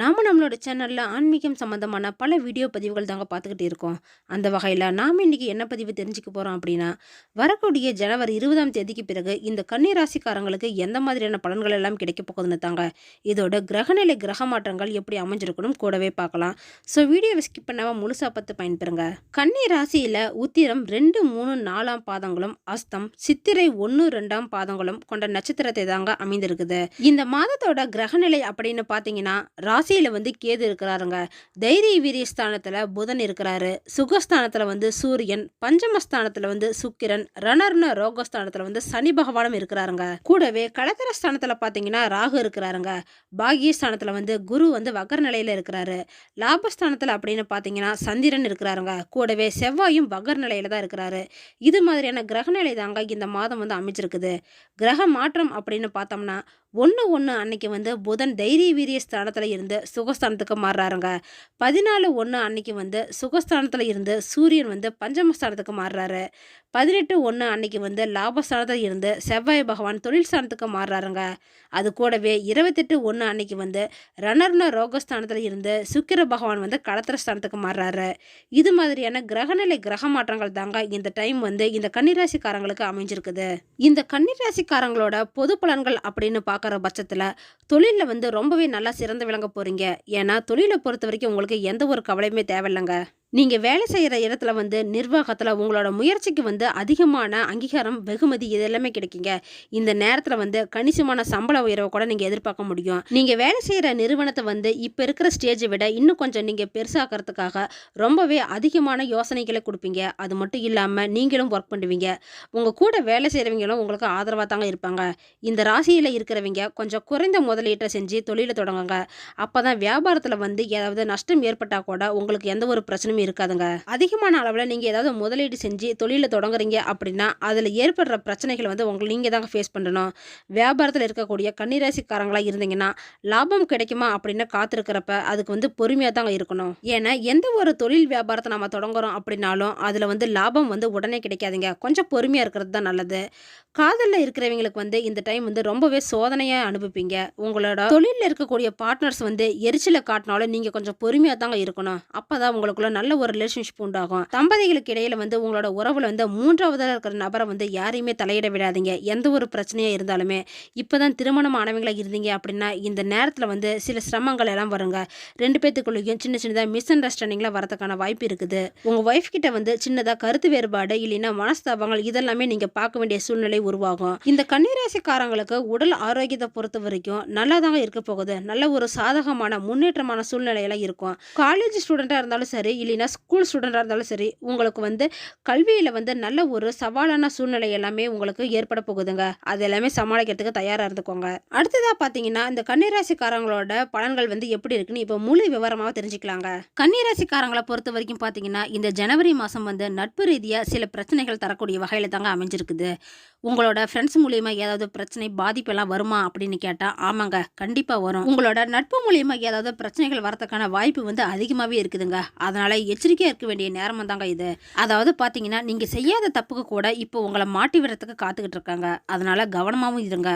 நாம் நம்மளோட சேனலில் ஆன்மீகம் சம்மந்தமான பல வீடியோ பதிவுகள் தாங்க பார்த்துக்கிட்டு இருக்கோம். அந்த வகையில் நாம் இன்னைக்கு என்ன பதிவு தெரிஞ்சுக்க போகிறோம் அப்படின்னா வரக்கூடிய ஜனவரி இருபதாம் தேதிக்கு பிறகு இந்த கன்னிராசிக்காரங்களுக்கு எந்த மாதிரியான பலன்கள் எல்லாம் கிடைக்க போகுதுன்னு தாங்க இதோட கிரகநிலை கிரக மாற்றங்கள் எப்படி அமைஞ்சிருக்கணும் கூடவே பார்க்கலாம். ஸோ வீடியோவை ஸ்கிப் பண்ணாமல் முழுசாக பார்த்து பயன்பெறுங்க. கன்னி ராசியில் உத்திரம் ரெண்டு மூணு நாலாம் பாதங்களும் அஸ்தம் சித்திரை ஒன்று ரெண்டாம் பாதங்களும் கொண்ட நட்சத்திரத்தை தாங்க அமைந்திருக்குது. இந்த மாதத்தோட கிரகநிலை அப்படின்னு பார்த்தீங்கன்னா ராசியில் வந்து கேது இருக்கிறாருங்க. தைரிய வீரிய ஸ்தானத்தில் புதன் இருக்கிறாரு. சுகஸ்தானத்தில் வந்து சூரியன் பஞ்சமஸ்தானத்தில் வந்து சுக்கிரன் ரணர்ன ரோகஸ்தானத்தில் வந்து சனி பகவானும் இருக்கிறாருங்க. கூடவே கலத்திர ஸ்தானத்தில் பார்த்தீங்கன்னா ராகு இருக்கிறாருங்க. பாகியஸ்தானத்தில் வந்து குரு வந்து வக்கர நிலையில் இருக்கிறாரு. லாபஸ்தானத்தில் அப்படின்னு பார்த்தீங்கன்னா சந்திரன் இருக்கிறாருங்க. கூடவே செவ்வாயும் வகர் நிலையில் தான் இருக்கிறாரு. இது மாதிரியான கிரகநிலை தாங்க இந்த மாதம் வந்து அமைச்சிருக்குது கிரக மாற்றம் அப்படின்னு பார்த்தோம்னா ஒன்று ஒன்று அன்னைக்கு வந்து புதன் தைரிய வீரிய ஸ்தானத்தில் இருந்து சுகஸ்தானத்துக்கு மாறுறாருங்க. பதினாலு ஒன்று அன்னைக்கு வந்து சுகஸ்தானத்தில் இருந்து சூரியன் வந்து பஞ்சமஸ்தானத்துக்கு மாறுறாரு. பதினெட்டு ஒன்று அன்னைக்கு வந்து லாபஸ்தானத்தில் இருந்து செவ்வாய் பகவான் தொழில் ஸ்தானத்துக்கு மாறுறாருங்க. அது கூடவே இருபத்தெட்டு ஒன்று அன்னைக்கு வந்து ரணர்ண ரோகஸ்தானத்தில் இருந்து சுக்கிர பகவான் வந்து களத்திர ஸ்தானத்துக்கு மாறுறாரு. இது மாதிரியான கிரகநிலை கிரக மாற்றங்கள் தாங்க இந்த டைம் வந்து இந்த கன்னிராசிக்காரங்களுக்கு அமைஞ்சிருக்குது. இந்த கன்னிராசிக்காரங்களோட பொது பலன்கள் அப்படின்னு பார்க்க பார்க்குற பட்சத்தில் தொழிலில் வந்து ரொம்பவே நல்லா சிறந்து விளங்க போகிறீங்க ஏன்னா தொழிலை பொறுத்த வரைக்கும் உங்களுக்கு எந்த ஒரு கவலையுமே தேவையில்லைங்க. நீங்கள் வேலை செய்கிற இடத்துல வந்து நிர்வாகத்தில் உங்களோட முயற்சிக்கு வந்து அதிகமான அங்கீகாரம் வெகுமதி இது எல்லாமே கிடைக்குங்க. இந்த நேரத்தில் வந்து கணிசமான சம்பள உயர்வை கூட நீங்கள் எதிர்பார்க்க முடியும். நீங்கள் வேலை செய்கிற நிறுவனத்தை வந்து இப்போ இருக்கிற ஸ்டேஜை விட இன்னும் கொஞ்சம் நீங்கள் பெருசாக்கிறதுக்காக ரொம்பவே அதிகமான யோசனைகளை கொடுப்பீங்க. அது மட்டும் இல்லாமல் நீங்களும் ஒர்க் பண்ணுவீங்க. உங்கள் கூட வேலை செய்கிறவங்களும் உங்களுக்கு ஆதரவாக தாங்க இருப்பாங்க. இந்த ராசியில் இருக்கிறவங்க கொஞ்சம் குறைந்த முதலீட்டை செஞ்சு தொழிலை தொடங்குங்க. அப்போ தான் வியாபாரத்தில் வந்து ஏதாவது நஷ்டம் ஏற்பட்டால் கூட உங்களுக்கு எந்த ஒரு பிரச்சனையும் இருக்காதுங்க. அதிகமான அளவில் நீங்கள் ஏதாவது முதலீடு செஞ்சு தொழிலை தொடங்குறீங்க அப்படின்னா அதில் ஏற்படுற பிரச்சனைகளை வந்து உங்களை நீங்கள் தாங்க ஃபேஸ் பண்ணணும். வியாபாரத்தில் இருக்கக்கூடிய கன்னிராசிக்காரங்களாக இருந்தீங்கன்னா லாபம் கிடைக்குமா அப்படின்னு காத்திருக்கிறப்ப அதுக்கு வந்து பொறுமையாக தாங்க இருக்கணும். ஏன்னா எந்த ஒரு தொழில் வியாபாரத்தை நம்ம தொடங்குறோம் அப்படின்னாலும் அதில் வந்து லாபம் வந்து உடனே கிடைக்காதுங்க. கொஞ்சம் பொறுமையாக இருக்கிறது தான் நல்லது. காதலில் இருக்கிறவங்களுக்கு வந்து இந்த டைம் வந்து ரொம்பவே சோதனையாக அனுபவிப்பீங்க. உங்களோட தொழிலில் இருக்கக்கூடிய பார்ட்னர்ஸ் வந்து எரிச்சலை காட்டினாலும் நீங்கள் கொஞ்சம் பொறுமையாக தாங்க இருக்கணும். அப்போ தான் உங்களுக்குள்ள நல்ல ஒரு ரிலேஷன்ஷிப் உண்டாகும். தம்பதிகளுக்கு இடையில வந்து உங்களோட உறவுல வந்து மூன்றாவதாக இருக்கிற நபரை வந்து யாரையுமே தலையிட விடாதீங்க. எந்த ஒரு பிரச்சனையாக இருந்தாலுமே. இப்போதான் திருமணம் ஆனவங்களாக இருந்தீங்க அப்படின்னா இந்த நேரத்தில் வந்து சில சிரமங்கள் எல்லாம் வருங்க. ரெண்டு பேத்துக்குள்ளேயும் சின்ன சின்னதாக மிஸ் அண்டர்ஸ்டாண்டிங்லாம் வரதுக்கான வாய்ப்பு இருக்குது. உங்கள் ஒய்ஃப் கிட்ட வந்து சின்னதாக கருத்து வேறுபாடு இல்லைன்னா மனஸ்தாபங்கள் இதெல்லாமே நீங்கள் பார்க்க வேண்டிய சூழ்நிலை உருவாகும். இந்த கன்னிராசிக்காரங்களுக்கு உடல் ஆரோக்கியத்தை பொறுத்த வரைக்கும் நல்லதாக இருக்க போகுது. நல்ல ஒரு சாதகமான முன்னேற்றமான சூழ்நிலையெல்லாம் இருக்கும். காலேஜ் ஸ்டூடெண்ட்டாக இருந்தாலும் சரி இல்லை அப்படின்னா ஸ்கூல் ஸ்டூடெண்ட்டாக இருந்தாலும் சரி உங்களுக்கு வந்து கல்வியில் வந்து நல்ல ஒரு சவாலான சூழ்நிலை எல்லாமே உங்களுக்கு ஏற்பட போகுதுங்க. அது எல்லாமே சமாளிக்கிறதுக்கு தயாராக இருந்துக்கோங்க. அடுத்ததாக பார்த்தீங்கன்னா இந்த கன்னிராசிக்காரங்களோட பலன்கள் வந்து எப்படி இருக்குன்னு இப்போ முழு விவரமாக தெரிஞ்சுக்கலாங்க. கன்னிராசிக்காரங்களை பொறுத்த வரைக்கும் பார்த்தீங்கன்னா இந்த ஜனவரி மாதம் வந்து நட்பு ரீதியாக சில பிரச்சனைகள் தரக்கூடிய வகையில் தாங்க அமைஞ்சிருக்குது. உங்களோட ஃப்ரெண்ட்ஸ் மூலியமா ஏதாவது பிரச்சனை பாதிப்பெல்லாம் வருமா அப்படின்னு கேட்டால் ஆமாங்க கண்டிப்பாக வரும். உங்களோட நட்பு மூலியமா ஏதாவது பிரச்சனைகள் வரதுக்கான வாய்ப்பு வந்து அதிகமாகவே இருக்குதுங்க. அதனால் எச்சரிக்கையாக இருக்க வேண்டிய நேரம் தாங்க இது. அதாவது பார்த்தீங்கன்னா நீங்கள் செய்யாத தப்புக்கு கூட இப்போ உங்களை மாட்டி விடுறதுக்கு காத்துக்கிட்டு இருக்காங்க. அதனால கவனமாகவும் இருங்க.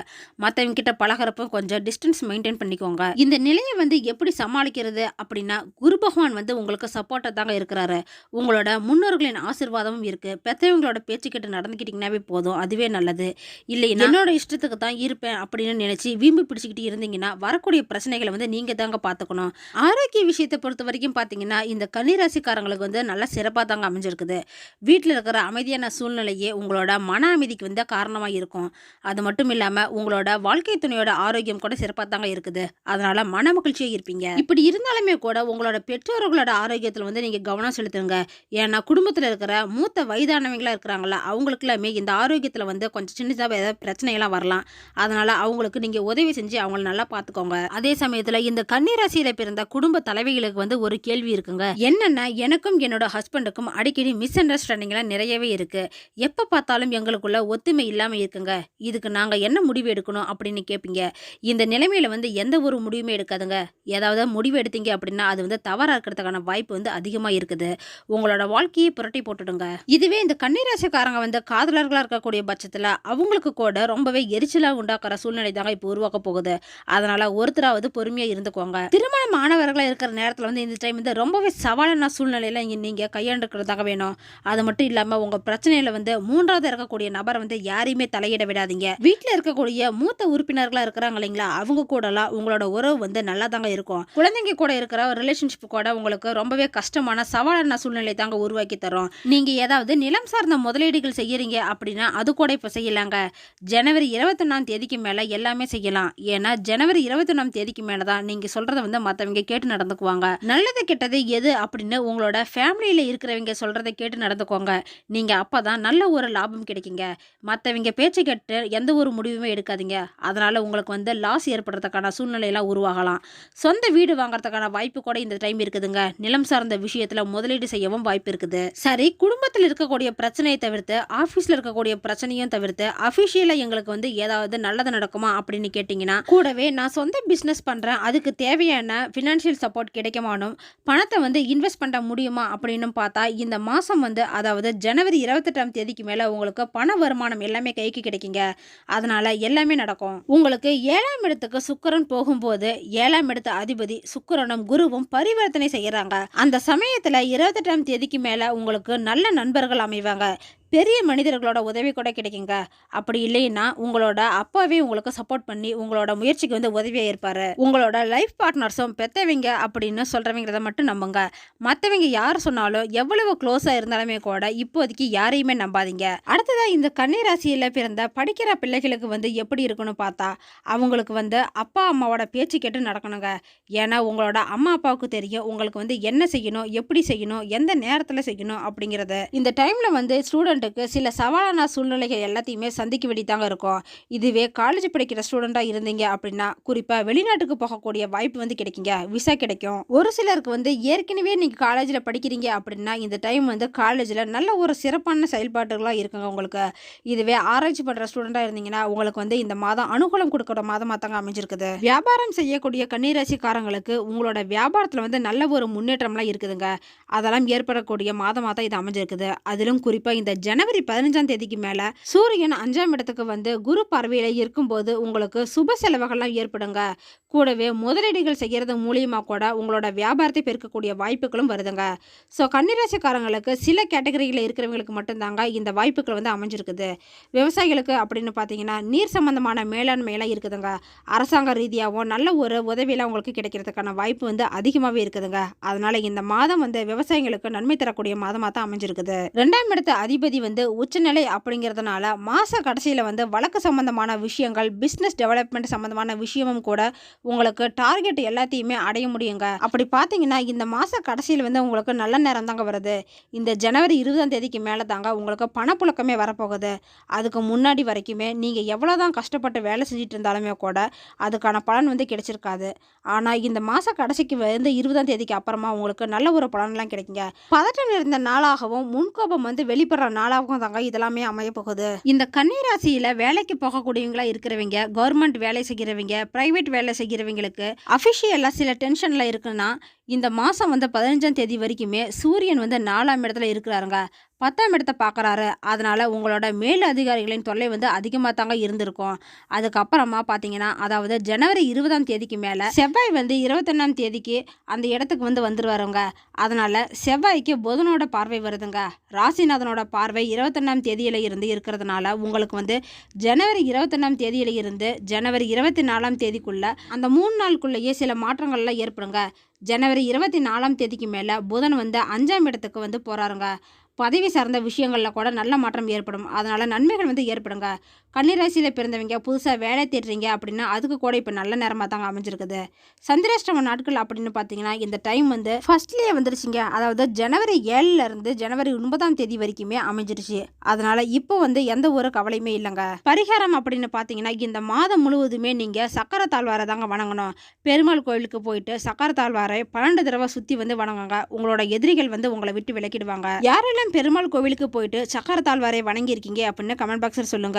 மற்றவங்க கிட்ட பழகிறப்ப கொஞ்சம் டிஸ்டன்ஸ் மெயின்டைன் பண்ணிக்கோங்க. இந்த நிலையை வந்து எப்படி சமாளிக்கிறது அப்படின்னா குரு பகவான் வந்து உங்களுக்கு சப்போர்ட்டாக தாங்க இருக்கிறாரு. உங்களோட முன்னோர்களின் ஆசீர்வாதமும் இருக்குது பெற்றவங்களோட பேச்சுக்கிட்டு நடந்துக்கிட்டீங்கன்னாவே போதும். அதுவே நல்லது. இல்லை என்னோட இஷ்டத்துக்கு தான் இருப்பேன் அப்படின்னு நினச்சி வீம்பு பிடிச்சிக்கிட்டு இருந்தீங்கன்னா வரக்கூடிய பிரச்சனைகளை வந்து நீங்கள் தாங்க பார்த்துக்கணும் ஆரோக்கிய விஷயத்தை பொறுத்த வரைக்கும் பார்த்தீங்கன்னா இந்த கன்னிராசிக்காரங்களுக்கு வந்து நல்லா சிறப்பாக தாங்க அமைஞ்சிருக்குது. வீட்டில் இருக்கிற அமைதியான சூழ்நிலையே உங்களோட மன அமைதிக்கு வந்து காரணமாக இருக்கும். அது மட்டும் இல்லாமல் உங்களோட வாழ்க்கை துணையோட ஆரோக்கியம் கூட சிறப்பாக தாங்க இருக்குது. அதனால் மன மகிழ்ச்சியாக இருப்பீங்க. இப்படி இருந்தாலுமே கூட உங்களோட பெற்றோர்களோட ஆரோக்கியத்தில் வந்து நீங்கள் கவனம் செலுத்துங்க. ஏன்னா குடும்பத்தில் இருக்கிற மூத்த வயதானவங்களாக இருக்கிறாங்களா அவங்களுக்குலாமே இந்த ஆரோக்கியத்தில் வந்து கொஞ்சம் சின்னதாக ஏதாவது பிரச்சனைகள்லாம் வரலாம். அதனால் அவங்களுக்கு நீங்கள் உதவி செஞ்சு அவங்கள நல்லா பார்த்துக்கோங்க அதே சமயத்தில் இந்த கன்னிராசியில் பிறந்த குடும்ப தலைவிகளுக்கு வந்து ஒரு கேள்வி இருக்குங்க. என்னென்ன எனக்கும் என்னோட ஹஸ்பண்டுக்கும் அடிக்கடி மிஸ் அண்டர்ஸ்டாண்டிங்லாம் நிறையவே இருக்குது எப்போ பார்த்தாலும் எங்களுக்குள்ள ஒத்துமை இல்லாமல் இருக்குங்க. இதுக்கு நாங்கள் என்ன முடிவு எடுக்கணும் அப்படின்னு கேட்பீங்க இந்த நிலைமையில் வந்து எந்த ஒரு முடிவுமே எடுக்காதுங்க. ஏதாவது முடிவு எடுத்தீங்க அப்படின்னா அது வந்து தவறாக இருக்கிறதுக்கான வாய்ப்பு வந்து அதிகமாக இருக்குது. உங்களோட வாழ்க்கையை புரட்டி போட்டுடுங்க. இதுவே இந்த கன்னிராசிக்காரங்க வந்து காதலர்களாக இருக்கக்கூடிய பட்சத்தில் அவங்களுக்கு கூட ரொம்பவே எரிச்சலாக உண்டாக்குற சூழ்நிலை தாங்க இப்போ உருவாக்க போகுது. அதனால ஒருத்தராவது பொறுமையாக இருந்துக்கோங்க. திருமண மாணவர்களாக இருக்கிற நேரத்தில் வந்து இந்த டைம் வந்து ரொம்பவே சவாலான சூழ்நிலையில் இங்கே நீங்கள் கையாண்டுக்கிறதாக வேணும். அது மட்டும் இல்லாமல் உங்கள் பிரச்சனையில் வந்து மூன்றாவது இருக்கக்கூடிய நபரை வந்து யாரையுமே தலையிட விடாதீங்க. வீட்டில் இருக்கக்கூடிய மூத்த உறுப்பினர்களாக இருக்கிறாங்க இல்லைங்களா? அவங்க கூடலாம் உங்களோட உறவு வந்து நல்லா தாங்க இருக்கும். குழந்தைங்க கூட இருக்கிற ரிலேஷன்ஷிப் கூட உங்களுக்கு ரொம்பவே கஷ்டமான சவாலான சூழ்நிலை தாங்க உருவாக்கி தரும். நீங்கள் ஏதாவது நிலம் சார்ந்த முதலீடுகள் செய்கிறீங்க அப்படின்னா அது கூட இப்போ செய்யலாங்க. ஜனவரி இருபத்தொன்னாம் தேதிக்கு மேலே எல்லாமே செய்யலாம். ஏன்னா ஜனவரி இருபத்தொன்னாம் தேதிக்கு மேலே தான் நீங்கள் சொல்கிறத வந்து மற்றவங்க கேட்டு நடந்துக்குவாங்க. நல்லது கெட்டது எது அப்படின்னு உங்களோட ஃபேமிலியில் இருக்கிறவங்க சொல்கிறத கேட்டு நடந்துக்கோங்க. நீங்கள் அப்போ தான் நல்ல ஒரு லாபம் கிடைக்குங்க. மற்றவங்க பேச்சை கேட்டு எந்த ஒரு முடிவுமே எடுக்காதீங்க. அதனால் உங்களுக்கு வந்து லாஸ் ஏற்படுறதுக்கான சூழ்நிலையெல்லாம் உருவாகலாம். சொந்த வீடு வாங்குறதுக்கான வாய்ப்பு கூட இந்த டைம் இருக்குதுங்க. நிலம் சார்ந்த விஷயத்தில் முதலீடு செய்யவும் வாய்ப்பு இருக்குது. சரி குடும்பத்தில் இருக்கக்கூடிய பிரச்சனையை தவிர்த்து ஆஃபீஸில் இருக்கக்கூடிய பிரச்சனையும் தவிர்த்து அஃபிஷியலாக எங்களுக்கு வந்து ஏதாவது நல்லது நடக்குமா அப்படின்னு கேட்டிங்கன்னா கூடவே நான் சொந்த பிஸ்னஸ் பண்ணுறேன் அதுக்கு தேவையான ஃபினான்ஷியல் சப்போர்ட் கிடைக்குமானும் பணத்தை வந்து இன்வெஸ்ட் பண்ண முடியுமா அப்படின்னு பார்த்தா இந்த மாதம் வந்து அதாவது ஜனவரி இருபத்தெட்டாம் தேதிக்கு மேலே உங்களுக்கு பண வருமானம் எல்லாமே கைக்கு கிடைக்குங்க. அதனால் எல்லாமே நடக்கும். உங்களுக்கு ஏழாம் இடத்துக்கு சுக்கிரன் போகும்போது ஏழாம் இடத்து அதிபதி சுக்கிரனும் குருவும் பரிவர்த்தனை செய்கிறாங்க அந்த சமயத்தில் இருபத்தெட்டாம் தேதிக்கு மேலே உங்களுக்கு நல்ல நண்பர்கள் அமைவாங்க. பெரிய மனிதர்களோட உதவி கூட கிடைக்குங்க. அப்படி இல்லைன்னா உங்களோட அப்பாவே உங்களுக்கு சப்போர்ட் பண்ணி உங்களோட முயற்சிக்கு வந்து உதவியாக இருப்பார். உங்களோட லைஃப் பார்ட்னர்ஸும் பெற்றவங்க அப்படின்னு சொல்கிறவங்கிறத மட்டும் நம்புங்க. மற்றவங்க யார் சொன்னாலும் எவ்வளவு க்ளோஸாக இருந்தாலுமே கூட இப்போதைக்கு யாரையுமே நம்பாதீங்க. அடுத்ததாக இந்த கன்னிராசியில் பிறந்த படிக்கிற பிள்ளைகளுக்கு வந்து எப்படி இருக்குன்னு பார்த்தா அவங்களுக்கு வந்து அப்பா அம்மாவோட பேச்சு கேட்டு நடக்கணுங்க. ஏன்னா உங்களோட அம்மா அப்பாவுக்கு தெரியும் உங்களுக்கு வந்து என்ன செய்யணும் எப்படி செய்யணும் எந்த நேரத்தில் செய்யணும் அப்படிங்கிறது. இந்த டைமில் வந்து ஸ்டூடெண்ட் ஸ்டூடெண்ட்டுக்கு சில சவாலான சூழ்நிலைகள் எல்லாத்தையுமே சந்திக்க வேண்டியதாங்க இருக்கும். இதுவே காலேஜ் படிக்கிற ஸ்டூடெண்ட்டாக இருந்தீங்க அப்படின்னா குறிப்பாக வெளிநாட்டுக்கு போகக்கூடிய வாய்ப்பு வந்து கிடைக்குங்க. விசா கிடைக்கும். ஒரு சிலருக்கு வந்து ஏற்கனவே நீங்கள் காலேஜில் படிக்கிறீங்க அப்படின்னா இந்த டைம் வந்து காலேஜில் நல்ல ஒரு சிறப்பான செயல்பாடுகளாக இருக்குங்க உங்களுக்கு. இதுவே ஆராய்ச்சி பண்ணுற ஸ்டூடெண்ட்டாக இருந்தீங்கன்னா உங்களுக்கு வந்து இந்த மாதம் அனுகூலம் கொடுக்குற மாதமாக தாங்க அமைஞ்சிருக்குது. வியாபாரம் செய்யக்கூடிய கன்னிராசிக்காரங்களுக்கு உங்களோட வியாபாரத்தில் வந்து நல்ல ஒரு முன்னேற்றம்லாம் இருக்குதுங்க. அதெல்லாம் ஏற்படக்கூடிய மாதமாக தான் இது அமைஞ்சிருக்குது. அதிலும் குறிப்பாக இந்த ஜ ஜனவரி பதினஞ்சாம் தேதிக்கு மேலே சூரியன் அஞ்சாம் இடத்துக்கு வந்து குரு பார்வையில் இருக்கும்போது உங்களுக்கு சுப செலவுகள்லாம் ஏற்படுங்க. கூடவே முதலீடுகள் செய்கிறது மூலியமாக கூட உங்களோட வியாபாரத்தை பெருக்கக்கூடிய வாய்ப்புகளும் வருதுங்க. ஸோ கன்னிராசிக்காரங்களுக்கு சில கேட்டகரியில் இருக்கிறவங்களுக்கு மட்டும்தாங்க இந்த வாய்ப்புகள் வந்து அமைஞ்சிருக்குது. விவசாயிகளுக்கு அப்படின்னு பார்த்தீங்கன்னா நீர் சம்பந்தமான மேலாண்மையெல்லாம் இருக்குதுங்க. அரசாங்க ரீதியாகவும் நல்ல ஒரு உதவியெல்லாம் உங்களுக்கு கிடைக்கிறதுக்கான வாய்ப்பு வந்து அதிகமாகவே இருக்குதுங்க. அதனால இந்த மாதம் வந்து விவசாயிகளுக்கு நன்மை தரக்கூடிய மாதமாக தான் அமைஞ்சிருக்குது. ரெண்டாம் இடத்த அதிபதி வந்து உச்சநிலை அப்படிங்கிறதுனால மாத கடைசியில் வந்து வழக்கு சம்பந்தமான விஷயங்கள் பிஸ்னஸ் டெவலப்மெண்ட் சம்பந்தமான விஷயமும் கூட உங்களுக்கு டார்கெட் எல்லாத்தையுமே அடைய முடியுங்க. அப்படி பார்த்தீங்கன்னா இந்த மாத கடைசியில் வந்து உங்களுக்கு நல்ல நேரம் தாங்க வருது. இந்த ஜனவரி இருபதாம் தேதிக்கு மேலே தாங்க உங்களுக்கு பணப்புழக்கமே வரப்போகுது. அதுக்கு முன்னாடி வரைக்குமே நீங்கள் எவ்வளோ தான் கஷ்டப்பட்டு வேலை செஞ்சுட்டு இருந்தாலுமே கூட அதுக்கான பலன் வந்து கிடைச்சிருக்காது. ஆனால் இந்த மாத கடைசிக்கு வந்து இருபதாம் தேதிக்கு அப்புறமா உங்களுக்கு நல்ல ஒரு பலன்லாம் கிடைக்குங்க. பதட்டம் இருந்த நாளாகவும் முன்கோபம் வந்து வெளிப்படுற நாள் நாளாகவும் தாங்க இதெல்லாமே அமைய போகுது. இந்த கன்னிராசியில் வேலைக்கு போகக்கூடியவங்களா இருக்கிறவங்க கவர்மெண்ட் வேலை செய்கிறவங்க பிரைவேட் வேலை செய்கிறவங்களுக்கு அஃபிஷியலாக சில டென்ஷனில் இருக்குன்னா இந்த மாதம் வந்து பதினஞ்சாம் தேதி வரைக்குமே சூரியன் வந்து நாலாம் இடத்துல இருக்கிறாருங்க. பத்தாம் இடத்த பார்க்குறாரு. அதனால் உங்களோட மேல் அதிகாரிகளின் தொல்லை வந்து அதிகமாக தாங்க இருந்திருக்கும். அதுக்கப்புறமா பார்த்தீங்கன்னா அதாவது ஜனவரி இருபதாம் தேதிக்கு மேலே செவ்வாய் வந்து இருபத்தொன்னாம் தேதிக்கு அந்த இடத்துக்கு வந்து வந்துருவாருங்க. அதனால் செவ்வாய்க்கு புதனோட பார்வை வருதுங்க. ராசிநாதனோட பார்வை இருபத்தொன்னாம் தேதியில இருந்து இருக்கிறதுனால உங்களுக்கு வந்து ஜனவரி இருபத்தொன்னாம் தேதியில இருந்து ஜனவரி இருபத்தி நாலாம் தேதிக்குள்ளே அந்த மூணு நாளுக்குள்ளேயே சில மாற்றங்கள்லாம் ஏற்படுங்க. ஜனவரி இருபத்தி நாலாம் தேதிக்கு மேலே புதன் வந்து அஞ்சாம் இடத்துக்கு வந்து போகிறாருங்க பதவி சார்ந்த விஷயங்களில் கூட நல்ல மாற்றம் ஏற்படும். அதனால் நன்மைகள் வந்து ஏற்படுங்க. கன்னிராசியில் பிறந்தவங்க புதுசாக வேலை தேடுறீங்க அப்படின்னா அதுக்கு கூட இப்போ நல்ல நேரமாக தாங்க அமைஞ்சிருக்குது. சந்திராஷ்டம நாட்கள் அப்படின்னு பார்த்தீங்கன்னா இந்த டைம் வந்து ஃபர்ஸ்ட்லேயே வந்துருச்சுங்க. அதாவது ஜனவரி ஏழுலேருந்து ஜனவரி ஒன்பதாம் தேதி வரைக்குமே அமைஞ்சிருச்சு. அதனால் இப்போ வந்து எந்த ஒரு கவலையுமே இல்லைங்க. பரிகாரம் அப்படின்னு பார்த்தீங்கன்னா இந்த மாதம் முழுவதுமே நீங்கள் சக்கர தாழ்வாரை தாங்க வணங்கணும். பெருமாள் கோயிலுக்கு போயிட்டு சக்கர தாழ்வாரை பன்னெண்டு தடவை சுற்றி வந்து வணங்குங்க. உங்களோட எதிரிகள் வந்து உங்களை விட்டு விலக்கிடுவாங்க. யாரெல்லாம் பெருமாள் கோவிலுக்கு போயிட்டு சக்கர தாழ்வாரை வணங்கியிருக்கீங்க அப்படின்னு கமெண்ட் பாக்ஸில் சொல்லுங்க.